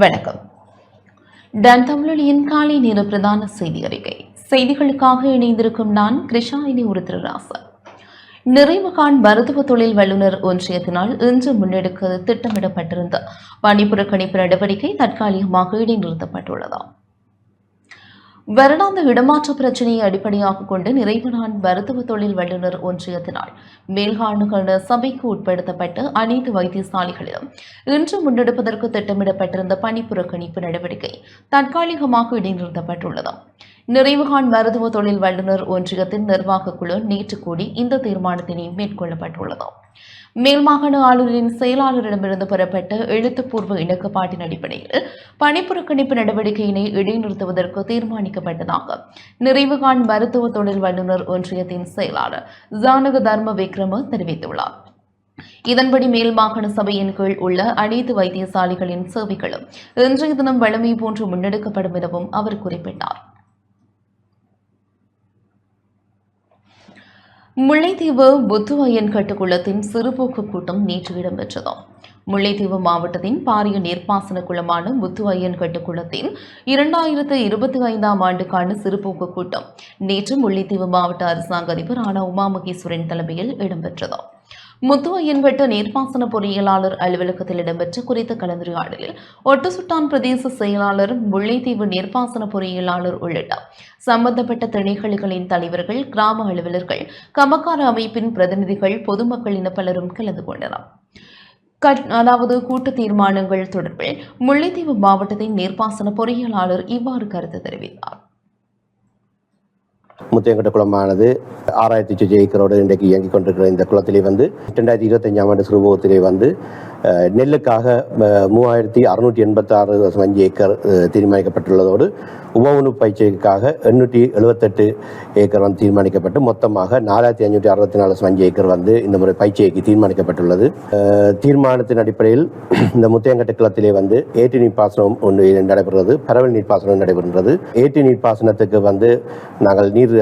வணக்கம். டன் தமிழொலியின் காலை நேர பிரதான செய்தி அறிக்கை. செய்திகளுக்காக இணைந்திருக்கும் நான் கிருஷாயினி உருத்திரராசன் நிறைவுகான் மருத்துவ தொழில் வல்லுநர் ஒன்றியத்தினால் இன்று முன்னெடுக்க திட்டமிடப்பட்டிருந்த பணிப்புறக்கணிப்பு நடவடிக்கை தற்காலிகமாக இடைநிறுத்தப்பட்டுள்ளதாம். வருடாந்த இடமாற்ற பிரச்சினையை அடிப்படையாக கொண்டு நிறைவுநாள் மருத்துவ தொழில் வல்லுநர் ஒன்றியத்தினால் மேல்காணுகான சபைக்கு உட்படுத்தப்பட்ட அனைத்து வைத்தியசாலைகளிலும் இன்று முன்னெடுப்பதற்கு திட்டமிடப்பட்டிருந்த பணி புறக்கணிப்பு நடவடிக்கை தற்காலிகமாக இடைநிறுத்தப்பட்டுள்ளது. நிறைவுகான் மருத்துவ தொழில் வல்லுநர் ஒன்றியத்தின் நிர்வாகக் குழு நேற்று கூடி இந்த தீர்மானத்தினை மேற்கொள்ளப்பட்டுள்ளது. மேல்மாகாண ஆளுநரின் செயலாளரிடமிருந்து பெறப்பட்ட எழுத்துப்பூர்வ இணக்கப்பாட்டின் அடிப்படையில் பணிப்புறக்கணிப்பு நடவடிக்கையினை இடைநிறுத்துவதற்கு தீர்மானிக்கப்பட்டதாக நிறைவுகான் மருத்துவ தொழில் வல்லுநர் ஒன்றியத்தின் செயலாளர் ஜானக தர்ம விக்ரம தெரிவித்துள்ளார். இதன்படி மேல் மாகாண சபையின் கீழ் உள்ள அனைத்து வைத்தியசாலைகளின் சேவைகளும் இன்றைய தினம் வழமை போன்று முன்னெடுக்கப்படும் எனவும் அவர் குறிப்பிட்டார். முல்லைத்தீவு புத்துவையன் கட்டுக்குளத்தின் சிறுபோக்கு கூட்டம் நேற்று இடம்பெற்றது. முல்லைத்தீவு மாவட்டத்தின் பாரிய நீர்ப்பாசன குளமான முத்துவையன் கட்டுக்குளத்தின் இரண்டாயிரத்து இருபத்தி ஐந்தாம் ஆண்டுக்கான சிறுபோக்கு கூட்டம் நேற்று முல்லைத்தீவு மாவட்ட அரசாங்க அதிபர் ஆனா உமாமகேஸ்வரன் தலைமையில் இடம்பெற்றது. முத்துவையன்பட்டு நீர்ப்பாசன பொறியியலாளர் அலுவலகத்தில் இடம்பெற்ற குறித்த கலந்துரையாடலில் ஒட்டுசுட்டான் பிரதேச செயலாளர் முல்லைத்தீவு நீர்ப்பாசன பொறியியலாளர் உள்ளிட்ட சம்பந்தப்பட்ட திணைக்களிகளின் தலைவர்கள் கிராம அலுவலர்கள் கமக்கார அமைப்பின் பிரதிநிதிகள் பொதுமக்கள் என பலரும் கலந்து கொண்டனர். கட்- அதாவது கூட்டு தீர்மானங்கள் தொடர்பில் முல்லைத்தீவு மாவட்டத்தின் நீர்ப்பாசன பொறியியலாளர் இவ்வாறு கருத்து தெரிவித்தார். முத்தையங்கட்ட குளமானது ஆறாயிரத்தி சொச்ச ஏக்கரோடு இன்றைக்கு இயங்கிக் கொண்டிருக்கிற இந்த குளத்திலே வந்து ரெண்டாயிரத்தி இருபத்தஞ்சாம் ஆண்டு சுரூபத்திலே வந்து நெல்லுக்காக மூவாயிரத்தி அறுநூற்றி எண்பத்தாறு தசம் அஞ்சு ஏக்கர் தீர்மானிக்கப்பட்டுள்ளதோடு உப பயிற்சிக்காக எண்ணூற்றி எழுபத்தெட்டு ஏக்கர் வந்து தீர்மானிக்கப்பட்டு மொத்தமாக நாலாயிரத்தி ஐநூற்றி அறுபத்தி நாலு அஞ்சு ஏக்கர் வந்து இந்த முறை பயிற்சிக்கு தீர்மானிக்கப்பட்டுள்ளது. தீர்மானத்தின் அடிப்படையில் இந்த முத்தையங்கட்டு குளத்திலே வந்து ஏற்றி நீர் பாசனம் ஒன்று நடைபெறுகிறது. பரவல் நீர் பாசனம் நடைபெறுகிறது. ஏற்றி நீர் பாசனத்துக்கு வந்து நாங்கள் நீர்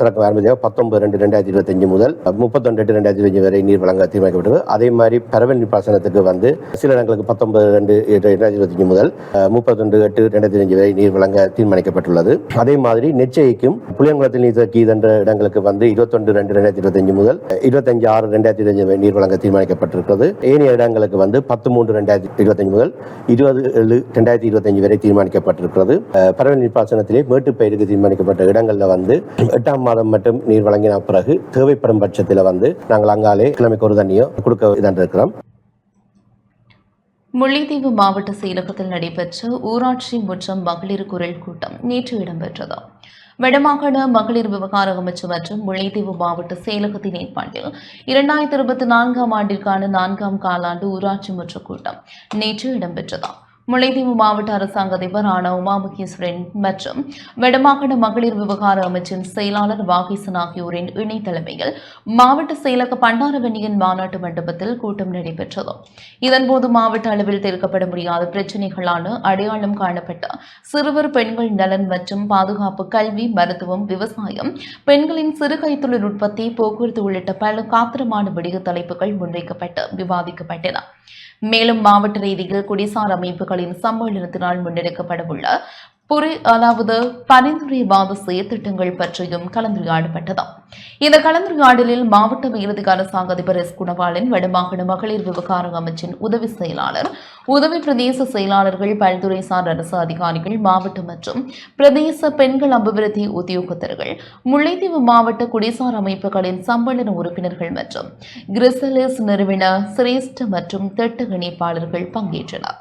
திறக்க ஆரம்பிச்ச பத்தொன்பது ரெண்டு ரெண்டாயிரத்தி இருபத்தஞ்சு முதல் முப்பத்தொன்று எட்டு ரெண்டாயிரத்தி இருபத்தஞ்சு வரை நீர் வழங்க தீர்மானிக்கப்பட்டது. அதே மாதிரி பரவல் நீர் பாசனத்துக்கு வந்து சில இடங்களுக்கு பத்தொன்பது ரெண்டு ரெண்டாயிரத்தி இருபத்தஞ்சு முதல் முப்பத்தொன்று எட்டு ரெண்டாயிரத்தி இருபத்தஞ்சு வரை நீர் வழங்க அழைக்கப்பட்டுள்ளது. அதே மாதிரி நெச்சைக்கும் புளியங்குளத்தில் நீர் கீது இடங்களுக்கு வந்து இருபத்தொன்று ரெண்டு ரெண்டாயிரத்தி இருபத்தஞ்சு முதல் இருபத்தஞ்சு ஆறு ரெண்டாயிரத்தி இருபத்தஞ்சு நீர் வழங்க தீர்மானிக்கப்பட்டிருக்கிறது. ஏனைய இடங்களுக்கு வந்து பத்து மூன்று ரெண்டாயிரத்தி இருபத்தஞ்சு முதல் இருபது ஏழு ரெண்டாயிரத்தி இருபத்தஞ்சு வரை தீர்மானிக்கப்பட்டிருக்கிறது. அஹ், பரவல் நீர் பாசனத்திலே மேட்டுப்பயிருக்கு தீர்மானிக்கப்பட்ட இடங்களில் வந்து எட்டாம் மாதம் மட்டும் நீர் வழங்கின பிறகு தேவைப்படும் பட்சத்தில் வந்து நாங்கள் அங்காலே கிழமைக்கு ஒரு தண்ணியோ கொடுக்க இதான் இருக்கிறோம் முல்லைத்தீவு மாவட்ட செயலகத்தில் நடைபெற்ற ஊராட்சி முற்றம் மகளிர் குரல் கூட்டம் நேற்று இடம்பெற்றது. வடமாகாண மகளிர் விவகார அமைச்சர் மற்றும் முல்லைத்தீவு மாவட்ட செயலகத்தின் ஏற்பாட்டில் இரண்டாயிரத்தி இருபத்தி நான்காம் ஆண்டிற்கான நான்காம் காலாண்டு ஊராட்சி முற்ற கூட்டம் நேற்று இடம்பெற்றது. முல்லைத்தீவு மாவட்ட அரசாங்க அதிபர் ஆன மற்றும் வடமாகாண மகளிர் விவகார அமைச்சின் செயலாளர் வாகிசன் ஆகியோரின் இணை தலைமையில் மாவட்ட செயலக பண்டாரவன்னியன் மாநாட்டு மண்டபத்தில் கூட்டம் நடைபெற்றது. இதன்போது மாவட்ட அளவில் தீர்க்கப்பட முடியாத பிரச்சினைகளான அடையாளம் காணப்பட்ட சிறுவர் பெண்கள் நலன் மற்றும் பாதுகாப்பு கல்வி மருத்துவம் விவசாயம் பெண்களின் சிறு கைத்தொழில் உற்பத்தி போக்குவரத்து உள்ளிட்ட பல காத்திரமான விடிய தலைப்புகள் முன்வைக்கப்பட்டு விவாதிக்கப்பட்டன. மேலும் மாவட்ட ரீதியில் குடிசார் அமைப்புகளின் சம்மேளனத்தினால் முன்னெடுக்கப்படவுள்ள புரி அதாவது பரிந்துரைவாத செயற்திட்டங்கள் பற்றியும் கலந்துரையாடப்பட்டது. இந்த கலந்துரையாடலில் மாவட்ட மேலதிக அரசாங்க அதிபர் எஸ். குணவாளன் வடமாகாண மகளிர் விவகார அமைச்சின் உதவி செயலாளர் உதவி பிரதேச செயலாளர்கள் பல்துறை சார் அரசு அதிகாரிகள் மாவட்ட மற்றும் பிரதேச பெண்கள் அபிவிருத்தி உத்தியோகத்தர்கள் முல்லைத்தீவு மாவட்ட குடிசார் அமைப்புகளின் சம்மேளன உறுப்பினர்கள் மற்றும் கிரிசலிஸ் நிறுவன சிரேஷ்ட மற்றும் திட்ட இணைப்பாளர்கள் பங்கேற்றனர்.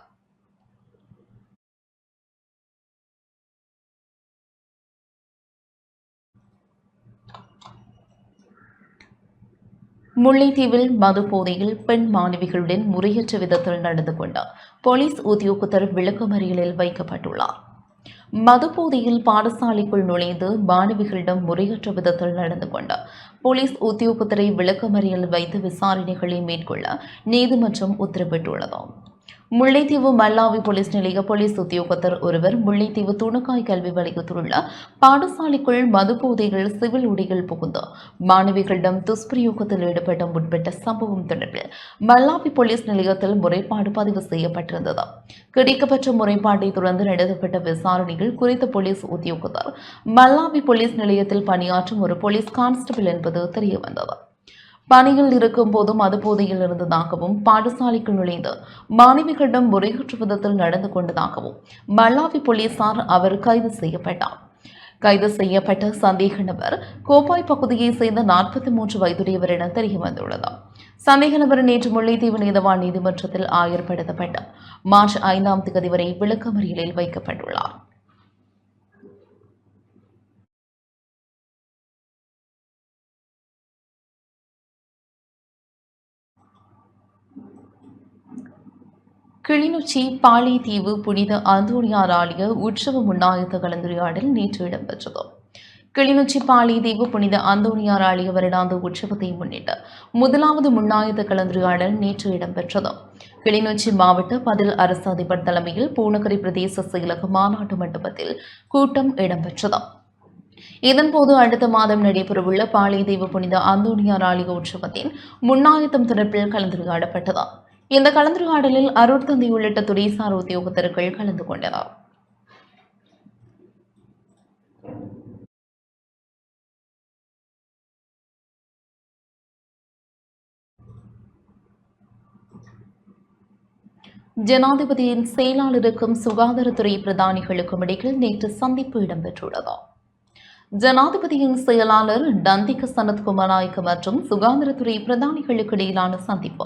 முல்லைத்தீவில் மது போதையில் பெண் மாணவிகளுடன் முறையற்ற விதத்தில் நடந்து கொண்டார் போலீஸ் உத்தியோகத்தர் விளக்கமறியலில் வைக்கப்பட்டுள்ளார். மதுபோதையில் பாடசாலைக்குள் நுழைந்து மாணவிகளிடம் முறையற்ற விதத்தில் நடந்து கொண்டார் போலீஸ் உத்தியோகத்தரை விளக்கமறியல் வைத்து விசாரணைகளை மேற்கொள்ள நீதிமன்றம் உத்தரவிட்டுள்ளதாம். முல்லைத்தீவு மல்லாவி போலீஸ் நிலைய போலீஸ் உத்தியோகத்தர் ஒருவர் முல்லைத்தீவு துணுக்காய் கல்வி வலயத்திலுள்ள பாடசாலைக்குள் மதுபோதைகள் சிவில் உடைகள் புகுந்து மாணவிகளிடம் துஷ்பிரயோகத்தில் ஈடுபட்ட முற்பட்ட சம்பவம் தொடர்பில் மல்லாவி போலீஸ் நிலையத்தில் முறைப்பாடு பதிவு செய்யப்பட்டிருந்தது. கிடைக்கப்பெற்ற முறைப்பாட்டை தொடர்ந்து நடத்தப்பட்ட விசாரணையில் குறித்த போலீஸ் உத்தியோகத்தர் மல்லாவி போலீஸ் நிலையத்தில் பணியாற்றும் ஒரு போலீஸ் கான்ஸ்டபிள் என்பது தெரியவந்தது. பணியில் இருக்கும் போதும் அது போதையில் இருந்ததாகவும் பாடசாலைக்குள் நுழைந்து மாணவிகளிடம் முறையற்ற விதத்தில் நடந்து கொண்டதாகவும் மல்லாவி போலீசார் அவர் கைது செய்யப்பட்டார். கைது செய்யப்பட்ட சந்தேக நபர் கோப்பாய் பகுதியைச் சேர்ந்த நாற்பத்தி மூன்று வயதுடையவர் என தெரிய வந்துள்ளது சந்தேக நபர் நேற்று முல்லைத்தீவு நீதவான் நீதிமன்றத்தில் ஆயர்படுத்தப்பட்டு மார்ச் ஐந்தாம் தேதி வரை விளக்கமறியலில் வைக்கப்பட்டுள்ளார். கிளிநொச்சி பாலித்தீவு புனித அந்தோணியார் ஆலய உற்சவ முன்னாயத்த கலந்துரையாடல் நேற்று இடம்பெற்றது. கிளிநொச்சி பாலித்தீவு புனித அந்தோணியார் ஆலய வருடாந்த உற்சவத்தை முன்னிட்டு முதலாவது முன்னாயத்த கலந்துரையாடல் நேற்று இடம்பெற்றது. கிளிநொச்சி மாவட்ட பதில் அரசு அதிபர் தலைமையில் பூனகரி பிரதேச செயலக மாநாட்டு மண்டபத்தில் கூட்டம் இடம்பெற்றது. இதன்போது அடுத்த மாதம் நடைபெறவுள்ள பாலிதீவு புனித அந்தோணியார் ஆலய உற்சவத்தின் முன்னாயத்தம் தொடர்பில் கலந்துரையாடப்பட்டது. இந்த கலந்துரையாடலில் அருட்தந்தை உள்ளிட்ட துறைசார் உத்தியோகத்தர்கள் கலந்து கொண்டனர். ஜனாதிபதியின் செயலாளருக்கும் சுகாதாரத்துறை பிரதானிகளுக்கும் இடையில் நேற்று சந்திப்பு இடம்பெற்றுள்ளது. ஜனாதிபதியின் செயலாளர் டந்திக சனத்குமார் நாயக் மற்றும் சுகாதாரத்துறை பிரதானிகளுக்கு இடையிலான சந்திப்பு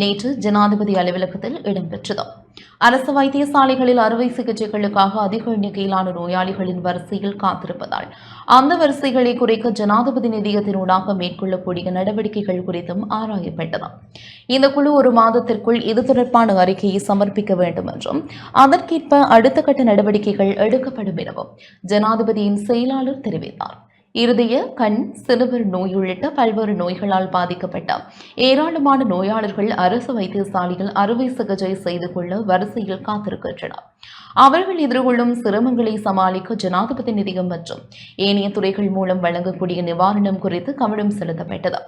நேற்று ஜனாதிபதி அலுவலகத்தில் இடம்பெற்றது. அரசு வைத்தியசாலைகளில் அறுவை சிகிச்சைகளுக்காக அதிக எண்ணிக்கையிலான நோயாளிகளின் வரிசையில் காத்திருப்பதால் அந்த வரிசைகளை குறைக்க ஜனாதிபதி நிதியத்தினூடாக மேற்கொள்ளக்கூடிய நடவடிக்கைகள் குறித்தும் ஆராயப்பட்டது. இந்த குழு ஒரு மாதத்திற்குள் இது தொடர்பான அறிக்கையை சமர்ப்பிக்க வேண்டும் என்றும் அதற்கேற்ப அடுத்த கட்ட நடவடிக்கைகள் எடுக்கப்படும் எனவும் ஜனாதிபதியின் செயலாளர் தெரிவித்தார். இருதய கண் சிறுவர் நோய் உள்ளிட்ட பல்வேறு நோய்களால் பாதிக்கப்பட்ட ஏராளமான நோயாளர்கள் அரசு வைத்தியசாலையில் அறுவை சிகிச்சை செய்து கொள்ள வரிசையில் காத்திருக்கின்றனர். அவர்கள் எதிர்கொள்ளும் சிரமங்களை சமாளிக்க ஜனாதிபதி நிதியம் மற்றும் ஏனைய துறைகள் மூலம் வழங்கக்கூடிய நிவாரணம் குறித்து கவனம் செலுத்தப்பட்டது.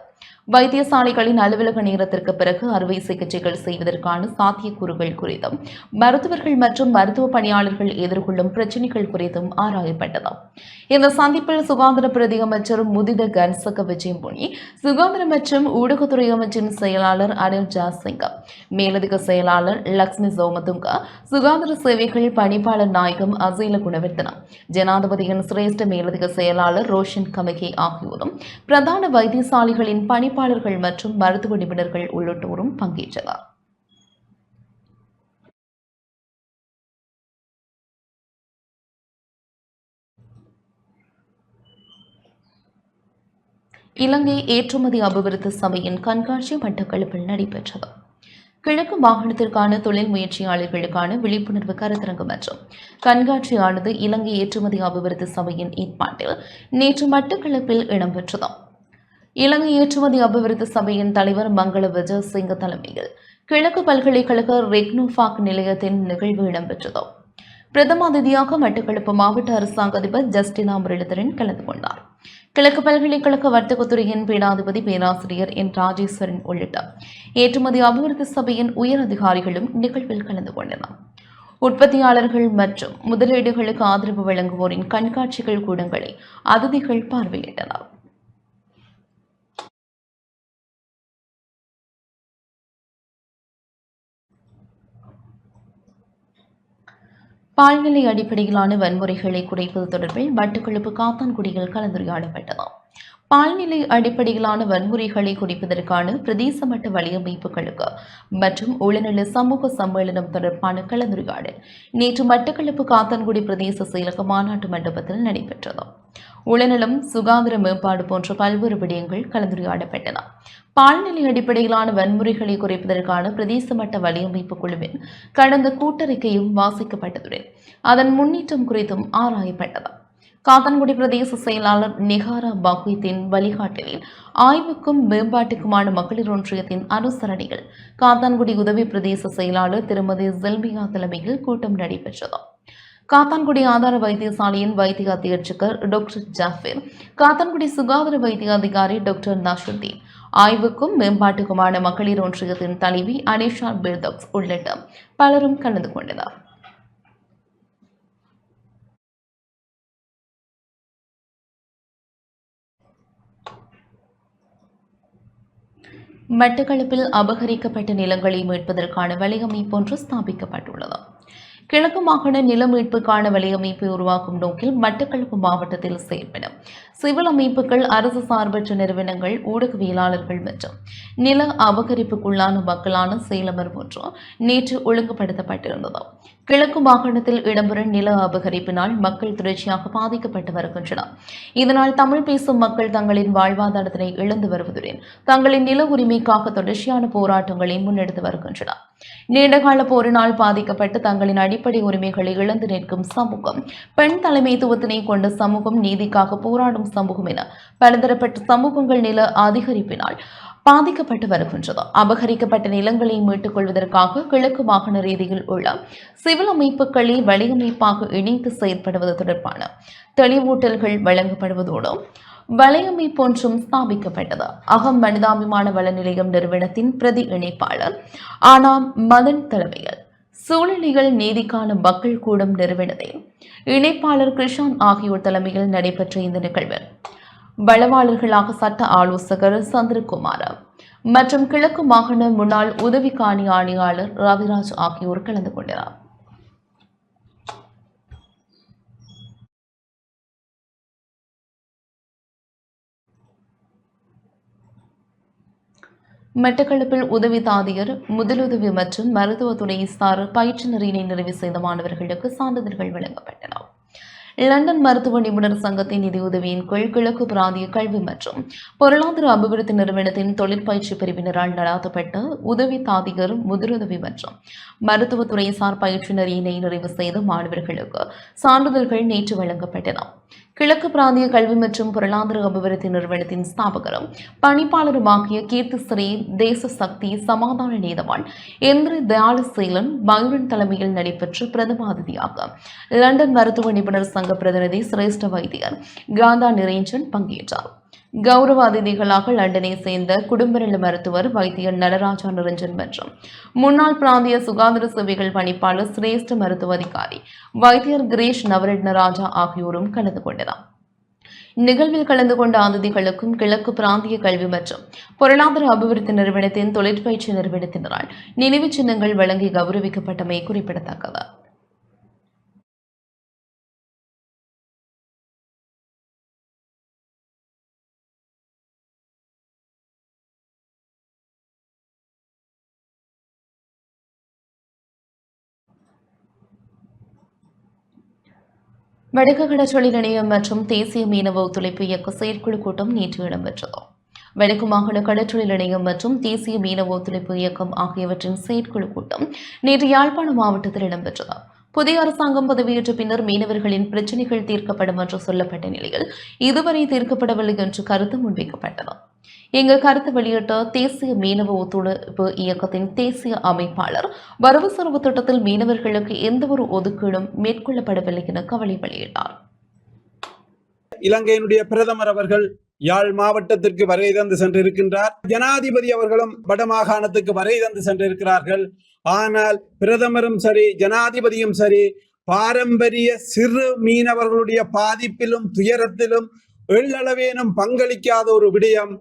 வைத்தியசாலைகளின் அலுவலக நேரத்திற்கு பிறகு அறுவை சிகிச்சைகள் செய்வதற்கான சாத்தியக்கூறுகள் குறித்தும் மருத்துவர்கள் மற்றும் மருத்துவ பணியாளர்கள் எதிர்கொள்ளும் பிரச்சினைகள் குறித்தும் ஆராயப்பட்டது. இந்த சந்திப்பில் சுகாதார பிரதி அமைச்சர் முதித கன்சக விஜயம்புனி சுகாதார மற்றும் ஊடகத்துறை அமைச்சின் செயலாளர் அனில் ஜாசிங்க மேலதிக செயலாளர் லக்ஷ்மி சோமதுங்க சுகாதார சேவைகள் பணிப்பாளர் நாயகம் அசீல குணவர்த்தனம் ஜனாதிபதியின் சிரேஷ்ட மேலதிக செயலாளர் ரோஷன் கமகே ஆகியோரும் பிரதான வைத்தியசாலைகளின் பணிப்பாளர்கள் மற்றும் மருத்துவ நிபுணர்கள் உள்ளிட்டோரும் பங்கேற்றனர். இலங்கை ஏற்றுமதி அபிவிருத்தி சபையின் கண்காட்சி மட்டக்களப்பில் நடைபெற்றது. கிழக்கு மாகாணத்திற்கான தொழில் முயற்சியாளர்களுக்கான விழிப்புணர்வு கருத்தரங்கு மற்றும் கண்காட்சியானது இலங்கை ஏற்றுமதி அபிவிருத்தி சபையின் ஏற்பாட்டில் நேற்று மட்டக்களப்பில் இடம்பெற்றது. இலங்கை ஏற்றுமதி அபிவிருத்தி சபையின் தலைவர் மங்கள விஜயசிங்க தலைமையில் கிழக்கு பல்கலைக்கழக ரெக்னோஃபாக் நிலையத்தின் நிகழ்வு இடம்பெற்றது. பிரதம அதிதியாக மட்டக்களப்பு மாவட்ட அரசாங்க அதிபர் ஜஸ்டினா முரளிதரன் கலந்து கொண்டார். கிழக்கு பல்கலைக்கழக வர்த்தகத்துறையின் பீடாதிபதி பேராசிரியர் என் ராஜேஸ்வரன் உள்ளிட்ட ஏற்றுமதி அபிவிருத்தி சபையின் உயர் அதிகாரிகளும் நிகழ்வில் கலந்து கொண்டனர். உற்பத்தியாளர்கள் மற்றும் முதலீடுகளுக்கு ஆதரவு வழங்குவோரின் கண்காட்சிகள் கூடங்களை அதிதிகள் பார்வையிட்டனர். பால்நிலை அடிப்படையிலான வன்முறைகளை குறைப்பது தொடர்பில் மட்டக்களப்பு காத்தான்குடியில் கலந்துரையாடப்பட்டது. பால்நிலை அடிப்படையிலான வன்முறைகளை குறைப்பதற்கான பிரதேச மட்ட வலையமைப்புகளுக்கு மற்றும் உளநல சமூக சம்மேளனம் தொடர்பான கலந்துரையாடல் நேற்று மட்டக்களப்பு காத்தான்குடி பிரதேச செயலக மாநாட்டு மண்டபத்தில் நடைபெற்றது. உளநலம் சுகாதார மேம்பாடு போன்ற பல்வேறு விடயங்கள் கலந்துரையாடப்பட்டன. பால்நிலை அடிப்படையிலான வன்முறைகளை குறைப்பதற்கான பிரதேச மட்ட வலையமைப்பு குழுவின் கடந்த கூட்டறிக்கையும் வாசிக்கப்பட்டதுடன் அதன் முன்னேற்றம் குறித்தும் ஆராயப்பட்டது. காத்தான்குடி பிரதேச செயலாளர் நிகாரா பாகுத்தின் வழிகாட்டலில் ஆய்வுக்கும் மேம்பாட்டுக்குமான மகளிர் ஒன்றியத்தின் அனுசரணையில் காத்தான்குடி உதவி பிரதேச செயலாளர் திருமதி செல்மியா தலைமையில் கூட்டம் நடைபெற்றது. காத்தான்குடி ஆதார வைத்தியசாலையின் வைத்திய அத்தியட்சகர் டாக்டர் ஜாஃபிர் காத்தான்குடி சுகாதார வைத்திய அதிகாரி டாக்டர் நஷுத்தீன் ஆய்வுக்கும் மேம்பாட்டுக்குமான மகளிர் ஒன்றியத்தின் தலைவி அனிஷா பிர்தக்ஸ் உள்ளிட்ட பலரும் கலந்து கொண்டனர். மட்டக்களப்பில் அபகரிக்கப்பட்ட நிலங்களை மீட்பதற்கான வலையமைப்பு ஒன்று ஸ்தாபிக்கப்பட்டுள்ளது. கிழக்கு மாகாண நில மீட்புக்கான வலையமைப்பை உருவாக்கும் நோக்கில் மட்டக்களப்பு மாவட்டத்தில் செயல்படும். சிவில் அமைப்புகள் அரசு சார்பற்ற நிறுவனங்கள் ஊடகவியலாளர்கள் மற்றும் நில அபகரிப்புக்குள்ளான மக்களான செயலமர் ஒன்று நேற்று ஒழுங்குபடுத்தப்பட்டிருந்தது கிழக்கு மாகாணத்தில் இடம்பெறும் நில அபகரிப்பினால் மக்கள் தொடர்ச்சியாக பாதிக்கப்பட்டு வருகின்றனர். இதனால் தமிழ் பேசும் மக்கள் தங்களின் வாழ்வாதாரத்தினை இழந்து வருவதுடன் தங்களின் நில உரிமைக்காக தொடர்ச்சியான போராட்டங்களை முன்னெடுத்து வருகின்றனர். நீண்டகால போரினால் பாதிக்கப்பட்டு தங்களின் அடிப்படை உரிமைகளை இழந்து நிற்கும் சமூகம் பெண் தலைமைத்துவத்தினை கொண்ட சமூகம் நீதிக்காக போராடும் சமூகம் என பலதரப்பட்ட சமூகங்கள் நில அதிகரிப்பினால் பாதிக்கப்பட்டு வருகின்றது. அபகரிக்கப்பட்ட நிலங்களை மீட்டுக் கொள்வதற்காக கிழக்கு வாகன ரீதியில் உள்ள சிவில் அமைப்புகளை வலையமைப்பாக இணைத்து செயற்படுவது தொடர்பான தெளிவூட்டல்கள் வழங்கப்படுவதோடு வலையமைப்பு ஒன்றும் ஸ்தாபிக்கப்பட்டது. அகம் மனிதாபிமான வள நிலையம் நிறுவனத்தின் பிரதி இணைப்பாளர் ஆனாம் மதன் தலைமையில் சூழ்நிலைகள் நீதிக்கான மக்கள் கூடும் நிறுவனத்தை இணைப்பாளர் கிருஷான் ஆகியோர் தலைமையில் நடைபெற்ற இந்த நிகழ்வில் வளவாளர்களாக சட்ட ஆலோசகர் சந்திரகுமார். மற்றும் கிழக்கு மாகாண முன்னாள் உதவி காணி ஆணையாளர் ரவிராஜ் ஆகியோர் கலந்து கொண்டனர். மெட்டக்களப்பில் உதவி தாதியர் முதலுதவி மற்றும் மருத்துவத்துறை சார் பயிற்றுனரினை நிறைவு செய்த மாணவர்களுக்கு சான்றிதழ்கள் வழங்கப்பட்டன. லண்டன் மருத்துவ நிபுணர் சங்கத்தின் நிதியுதவியின் கீழ் கிழக்கு பிராந்திய கல்வி மற்றும் பொருளாதார அபிவிருத்தி நிறுவனத்தின் தொழிற்பயிற்சி பிரிவினரால் நடாத்தப்பட்ட உதவி தாதிகர் முதலுதவி மற்றும் மருத்துவத்துறை சார் இணை நிறைவு செய்த மாணவர்களுக்கு சான்றிதழ்கள் நேற்று வழங்கப்பட்டன. கிழக்கு பிராந்திய கல்வி மற்றும் பொருளாதார அபிவிருத்தி நிறுவனத்தின் ஸ்தாபகரும் பணிப்பாளருமாகிய கீர்த்திஸ்ரீ தேச சக்தி சமாதான நீதவான் இந்திர தயாளசீலன் பைரன் தலைமையில் நடைபெற்ற பிரதம அதிதியாக லண்டன் மருத்துவ நிபுணர் சங்க பிரதிநிதி சிரேஷ்ட வைத்தியர் காந்தா நிரஞ்சன் பங்கேற்றார். கௌரவ அதிதிகளாக லண்டனை சேர்ந்த குடும்ப நல மருத்துவர் வைத்தியர் நடராஜா நிரஞ்சன் மற்றும் முன்னாள் பிராந்திய சுகாதார சேவைகள் பணிப்பாளர் சிரேஷ்ட மருத்துவ அதிகாரி வைத்தியர் கிரேஷ் நவரட்ன ராஜா ஆகியோரும் கலந்து கொண்டனர். நிகழ்வில் கலந்து கொண்ட அதிதிகளுக்கும் கிழக்கு பிராந்திய கல்வி மற்றும் பொருளாதார அபிவிருத்தி நிறுவனத்தின் தொழிற்பயிற்சி நிறுவனத்தினரால் நினைவுச் சின்னங்கள் வழங்கி கௌரவிக்கப்பட்டமை குறிப்பிடத்தக்கது. வடக்கு கடற்றொழில் நிலையம் மற்றும் தேசிய மீனவ ஒத்துழைப்பு இயக்க செயற்குழு கூட்டம் நேற்று இடம்பெற்றது. வடக்கு மாகாண கடற்றொழில் நிலையம் மற்றும் தேசிய மீனவ ஒத்துழைப்பு இயக்கம் ஆகியவற்றின் செயற்குழு கூட்டம் நேற்று யாழ்ப்பாணம் மாவட்டத்தில் இடம்பெற்றது. புதிய அரசாங்கம் பதவியேற்ற பின்னர் மீனவர்களின் பிரச்சினைகள் தீர்க்கப்படும் என்று சொல்லப்பட்ட நிலையில் இதுவரை தீர்க்கப்படவில்லை என்று கருத்து முன்வைக்கப்பட்டது. இங்கு கருத்து வெளியிட்ட தேசிய மீனவ ஒத்துழைப்பு இயக்கத்தின் தேசிய அமைப்பாளர் வரவு செலவு திட்டத்தில் மீனவர்களுக்கு எந்தவொரு ஒதுக்கீடும் மேற்கொள்ளப்படவில்லை என கவலை வெளியிட்டார். இலங்கையினுடைய பிரதமர் அவர்கள் யாழ் மாவட்டத்திற்கு வருகை தந்து சென்றிருக்கின்றார். ஜனாதிபதி அவர்களும் வடமாகாணத்துக்கு வருகை தந்து சென்றிருக்கிறார்கள். ஆனால் பிரதமரும் சரி ஜனாதிபதியும் சரி பாரம்பரிய சிறு மீனவர்களுடைய பாதிப்பிலும் துயரத்திலும் எள்ளளவேனும் பங்களிக்காத ஒரு விடயம்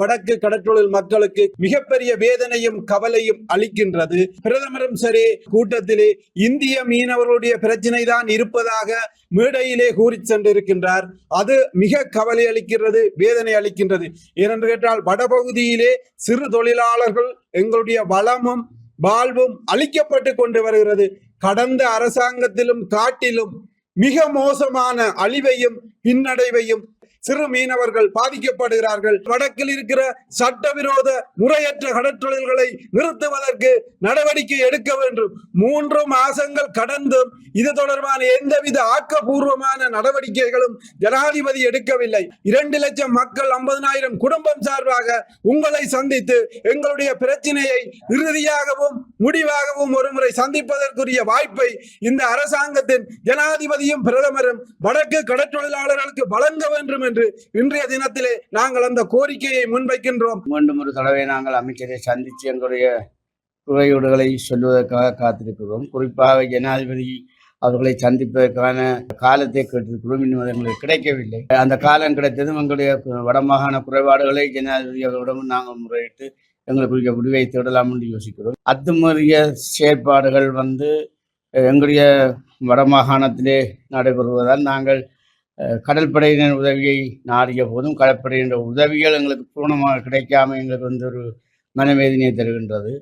வடக்கு கடற்றொழில் மக்களுக்கு மிகப்பெரிய வேதனையும் கவலையும் அளிக்கின்றது. பிரதமரும் சரி கூட்டத்திலே இந்திய மீனவர்களுடைய பிரச்சனை தான் இருப்பதாக மேடையிலே கூறி சென்றிருக்கின்றார். அது மிக கவலை அளிக்கிறது வேதனை அளிக்கின்றது. ஏனென்று கேட்டால் வடபகுதியிலே சிறு தொழிலாளர்கள் எங்களுடைய வளமும் வாழ்வும் அளிக்கப்பட்டு கொண்டு வருகிறது. கடந்த அரசாங்கத்திலும் காட்டிலும் மிக மோசமான அழிவையும் பின்னடைவையும் சிறு மீனவர்கள் பாதிக்கப்படுகிறார்கள். வடக்கில் இருக்கிற சட்டவிரோத முறையற்ற கடற்றொழில்களை நிறுத்துவதற்கு நடவடிக்கை எடுக்க வேண்டும். மூன்று மாசங்கள் கடந்தும் இது தொடர்பான எந்தவித ஆக்கப்பூர்வமான நடவடிக்கைகளும் ஜனாதிபதி எடுக்கவில்லை. இரண்டு லட்சம் மக்கள் ஐம்பதனாயிரம் குடும்பம் சார்பாக உங்களை சந்தித்து எங்களுடைய பிரச்சனையை இறுதியாகவும் முடிவாகவும் ஒருமுறை சந்திப்பதற்குரிய வாய்ப்பை இந்த அரசாங்கத்தின் ஜனாதிபதியும் பிரதமரும் வடக்கு கடற்றொழிலாளர்களுக்கு வழங்க வேண்டும் என்று இன்றைய தினத்திலே நாங்கள் அந்த கோரிக்கையை முன்வைக்கின்றோம். மீண்டும் ஒரு தடவை நாங்கள் அமைச்சரை சந்தித்து எங்களுடைய குறையீடுகளை சொல்வதற்காக காத்திருக்கிறோம். குறிப்பாக ஜனாதிபதி அவர்களை சந்திப்பதற்கான காலத்தை கேட்டிருக்கிறோம். இன்னும் எங்களுக்கு கிடைக்கவில்லை. அந்த காலம் கிடைத்ததும் எங்களுடைய வடமாகாண குறைபாடுகளை ஜனாதிபதி அவர்களிடமும் நாங்கள் முறையிட்டு எங்களுக்குரிய முடிவை தேடலாம் என்று யோசிக்கிறோம். அத்துமறிய செயற்பாடுகள் வந்து எங்களுடைய வடமாகாணத்திலே நடைபெறுவதால் நாங்கள் கடற்படையினர் உதவியை நாடிய போதும் கடற்படையினர் உதவிகள் எங்களுக்கு பூர்ணமாக கிடைக்காம எங்களுக்கு வந்து ஒரு மனவேதனையை தருகின்றது.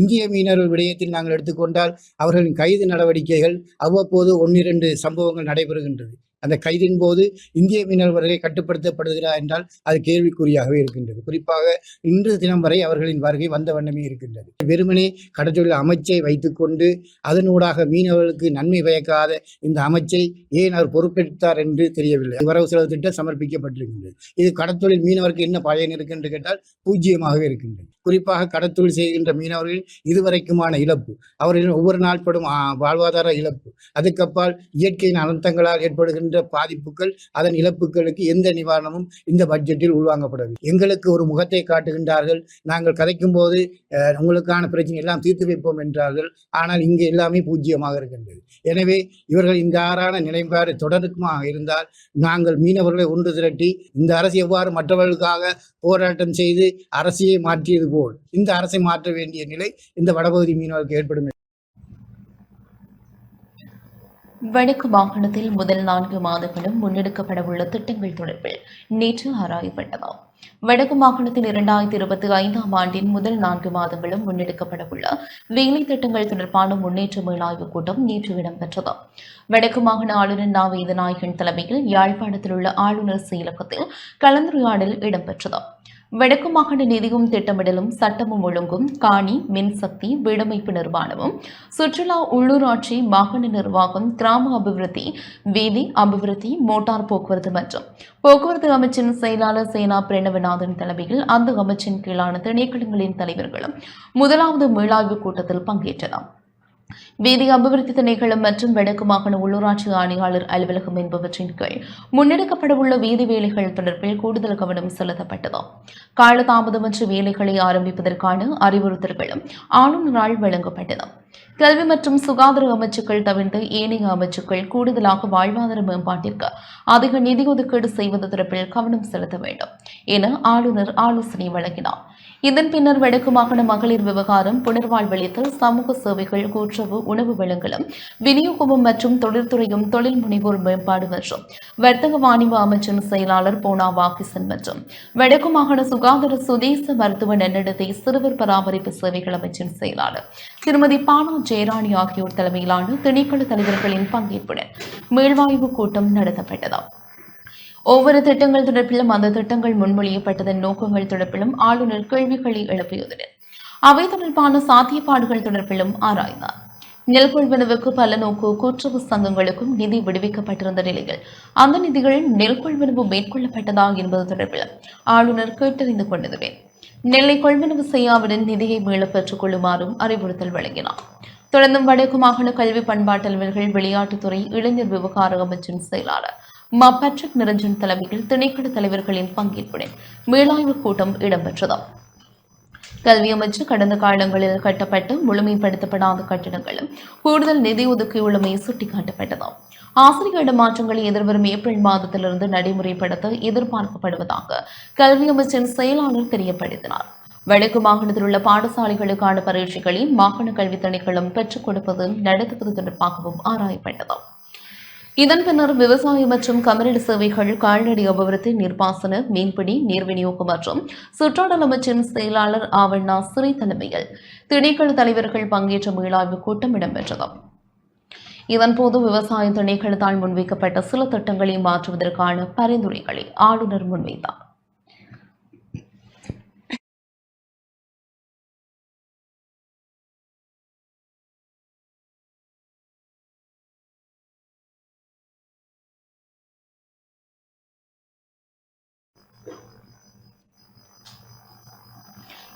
இந்திய மீனவர் விடயத்தில் நாங்கள் எடுத்துக்கொண்டால் அவர்களின் கைது நடவடிக்கைகள் அவ்வப்போது ஒன்னிரண்டு சம்பவங்கள் நடைபெறுகின்றது. அந்த கைதின் போது இந்திய மீனவர்களை கட்டுப்படுத்தப்படுகிறா என்றால் அது கேள்விக்குறியாகவே இருக்கின்றது. குறிப்பாக இன்று தினம் வரை அவர்களின் வருகை வந்த வண்ணமே இருக்கின்றது. வெறுமனே கடற்தொழில் அமைச்சை வைத்துக்கொண்டு அதனூடாக மீனவர்களுக்கு நன்மை பயக்காத இந்த அமைச்சை ஏன் அவர் பொறுப்பெடுத்தார் என்று தெரியவில்லை. வரவு செலவு திட்டம் சமர்ப்பிக்கப்பட்டிருக்கின்றது. இது கடற்தொழில் மீனவருக்கு என்ன பயன் இருக்கு என்று கேட்டால் பூஜ்ஜியமாகவே இருக்கின்றது. குறிப்பாக கடத்தொழில் செய்கின்ற மீனவர்கள் இதுவரைக்குமான இழப்பு. அவர்களின் ஒவ்வொரு நாள்படும் வாழ்வாதார இழப்பு. அதுக்கப்பால் இயற்கையின் அனர்த்தங்களால் ஏற்படுகின்ற பாதிப்புகள் அதன் இழப்புகளுக்கு எந்த நிவாரணமும் இந்த பட்ஜெட்டில் உள்வாங்கப்படவில்லை. எங்களுக்கு ஒரு முகத்தை காட்டுகின்றார்கள். நாங்கள் கதைக்கும் போது உங்களுக்கான பிரச்சனை எல்லாம் தீர்த்து வைப்போம் என்றார்கள். ஆனால் இங்கே எல்லாமே பூஜ்ஜியமாக இருக்கின்றது. எனவே இவர்கள் இந்த ஆறான நிலைப்பாடு தொடருக்குமாக இருந்தால் நாங்கள் மீனவர்களை ஒன்று திரட்டி இந்த அரசு எவ்வாறு மற்றவர்களுக்காக போராட்டம் செய்து அரசியை மாற்றியது போல் போல் இந்த அரசை மாற்ற வேண்டிய நிலை இந்த வடபகுதி மீனவர்களுக்கு ஏற்படும் வடக்கு மாகாணத்தில் முதல் நான்கு மாதங்களும் முன்னெடுக்கப்படவுள்ள திட்டங்கள் தொடர்பில் நேற்று ஆராயப்பட்டதாம் வடக்கு மாகாணத்தில் இரண்டாயிரத்தி இருபத்தி ஐந்தாம் ஆண்டின் முதல் நான்கு மாதங்களும் முன்னெடுக்கப்படவுள்ள வேலை திட்டங்கள் தொடர்பான முன்னேற்ற மேலாய்வுக் கூட்டம் நேற்று இடம்பெற்றது வடக்கு மாகாண ஆளுநர் நா வேதநாயகன் தலைமையில் யாழ்ப்பாணத்தில் உள்ள ஆளுநர் செயலகத்தில் கலந்துரையாடல் இடம்பெற்றது வடக்கு மாகாண நிதியும் திட்டமிடலும் சட்டமும் ஒழுங்கும். காணி மின்சக்தி வீடமைப்பு நிர்மாணமும். சுற்றுலா உள்ளூராட்சி மாகாண நிர்வாகம் கிராம அபிவிருத்தி வீதி அபிவிருத்தி மோட்டார் போக்குவரத்து மற்றும் போக்குவரத்து அமைச்சின் செயலாளர் சேனா பிரணவநாதன் தலைமையில் அந்த அமைச்சின் கீழான திணைக்களங்களின் தலைவர்களும் முதலாவது மீளாய்வு கூட்டத்தில் பங்கேற்றனர். வீதி அபிவிருத்தி திணைக்களம் மற்றும் வடக்கு மாகாண உள்ளூராட்சி ஆணையாளர் அலுவலகம் என்பவற்றின் கீழ் முன்னெடுக்கப்படவுள்ள வீதி வேலைகள் தொடர்பில் கூடுதல் கவனம் செலுத்தப்பட்டது. காலதாமதமற்ற வேலைகளை ஆரம்பிப்பதற்கான அறிவுறுத்தல்களும் ஆளுநரால் வழங்கப்பட்டது. கல்வி மற்றும் சுகாதார அமைச்சுக்கள் தவிர்த்து ஏனைய அமைச்சுக்கள் கூடுதலாக வாழ்வாதார மேம்பாட்டிற்கு அதிக நிதி ஒதுக்கீடு செய்வது தொடர்பில் கவனம் செலுத்த வேண்டும் என ஆளுநர் ஆலோசனை வழங்கினார். இதன் பின்னர் வடக்கு மாகாண மகளிர் விவகாரம் புனர்வாழ்வளித்தல் சமூக சேவைகள் கூட்டுறவு உணவு வழங்கலும் விநியோகமும் மற்றும் தொழில்துறையும் தொழில் முனைவோர் மேம்பாடு மற்றும் வர்த்தக வாணிப அமைச்சின் செயலாளர் போனா வாகிசன் மற்றும் வடக்கு மாகாண சுகாதார சுதேச மருத்துவ நன்னடத்தை சிறுவர் பராமரிப்பு சேவைகள் அமைச்சின் செயலாளர் திருமதி பானா ஜெயராணி ஆகியோர் தலைமையிலான திணைக்கள தலைவர்களின் பங்கேற்புடன் மீள்வாய்வு கூட்டம் நடத்தப்பட்டது ஒவ்வொரு திட்டங்கள் தொடர்பிலும் அந்த திட்டங்கள் முன்மொழியப்பட்டதன் நோக்கங்கள் தொடர்பிலும் ஆளுநர் கேள்விகளை எழுப்பியுள்ளனர் அவை தொடர்பான சாத்தியப்பாடுகள் தொடர்பிலும் ஆராய்ந்தார். நெல்கொள்வனவுக்கு பல நோக்கு கூட்டுறவு சங்கங்களுக்கும் நிதி விடுவிக்கப்பட்டிருந்த நிலையில் அந்த நிதிகள் நெல் கொள்வனவு மேற்கொள்ளப்பட்டதா என்பது தொடர்பில் ஆளுநர் கேட்டறிந்து கொண்டிருவேன் நெல்லை கொள்வனவு செய்யாவிடன் நிதியை மீள பெற்றுக் கொள்ளுமாறும் அறிவுறுத்தல் வழங்கினார். தொடர்ந்தும் வடக்கு மாகாண கல்வி பண்பாட்டு அலுவலர்கள் விளையாட்டுத்துறை இளைஞர் விவகார அமைச்சின் செயலாளர் மா பட்ரிக் நிரஞ்சன் தலைமையில் திணைக்கள தலைவர்களின் பங்கேற்புடன் மேலாய்வு கூட்டம் இடம்பெற்றது. கல்வி அமைச்சர் கடந்த காலங்களில் கட்டப்பட்டு முழுமைப்படுத்தப்படாத கட்டிடங்களும் கூடுதல் நிதி ஒதுக்கியுள்ளமை சுட்டிக்காட்டப்பட்டது. ஆசிரியர் இடமாற்றங்களை எதிர்வரும் ஏப்ரல் மாதத்திலிருந்து நடைமுறைப்படுத்த எதிர்பார்க்கப்படுவதாக கல்வி அமைச்சின் செயலாளர் தெரியப்படுத்தினார். வடக்கு மாகாணத்தில் உள்ள பாடசாலைகளுக்கான பரீட்சைகளை மாகாண கல்வி திணைக்களம் பெற்றுக் கொடுப்பது நடத்துவது தொடர்பாகவும் ஆராயப்பட்டது. இதன் பின்னர் விவசாயம் மற்றும் கமரடி சேவைகள் கால்நடை அபிவிருத்தி நீர்ப்பாசன மீன்பிடி நீர் விநியோகம் மற்றும் சுற்றுலா அமைச்சின் செயலாளர் ஆவண்ணா சிறை தலைமையில் திணைக்கள தலைவர்கள் பங்கேற்ற மீளாய்வு கூட்டம் இடம்பெற்றது. இதன்போது விவசாய திணைக்களத்தால் முன்வைக்கப்பட்ட சில திட்டங்களை மாற்றுவதற்கான பரிந்துரைகளை ஆளுநர் முன்வைத்தார்.